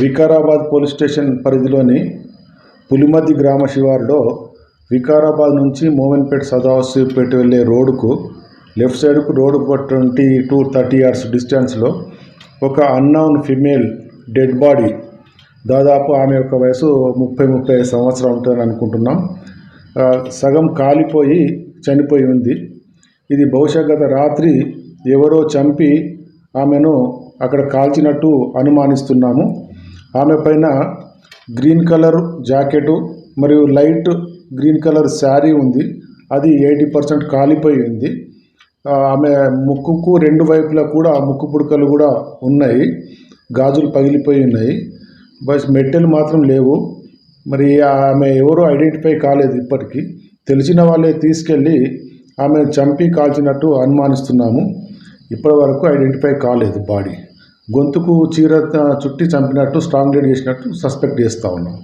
Vikarabad police station పరిధిలోని పులిమద్ది గ్రామ శివారులో వికారాబాద్ నుంచి మోవన్పేట సదాశివపేట వెళ్ళే రోడ్డుకు లెఫ్ట్ సైడ్కు రోడ్డుకు ట్వంటీ టు థర్టీ ఇయర్స్ డిస్టెన్స్లో ఒక అన్నౌన్ ఫిమేల్ డెడ్ బాడీ దాదాపు ఆమె యొక్క వయసు ముప్పై ముప్పై ఐదు సంవత్సరాలు ఉంటుందని అనుకుంటున్నాం. సగం కాలిపోయి చనిపోయి ఉంది. ఇది బహుశా గత రాత్రి ఎవరో చంపి ఆమెను అక్కడ కాల్చినట్టు అనుమానిస్తున్నాము. ఆమె పైన గ్రీన్ కలర్ జాకెటు మరియు లైట్ గ్రీన్ కలర్ శారీ ఉంది. అది ఎయిటీ పర్సెంట్ కాలిపోయి ఉంది. ఆమె ముక్కుకు రెండు వైపులా కూడా ముక్కు పుడకలు కూడా ఉన్నాయి. గాజులు పగిలిపోయి ఉన్నాయి. బస్ మెట్టెలు మాత్రం లేవు. మరి ఆమె ఎవరు ఐడెంటిఫై కాలేదు ఇప్పటికీ. తెలిసిన వాళ్ళే తీసుకెళ్ళి ఆమె చంపి కాల్చినట్టు అనుమానిస్తున్నాము. ఇప్పటి వరకు ఐడెంటిఫై కాలేదు బాడీ. గొంతుకు చీర చుట్టి చంపినట్టు స్ట్రాంగ్ డేట్ చేసినట్టు సస్పెక్ట్ చేస్తూ ఉన్నాం.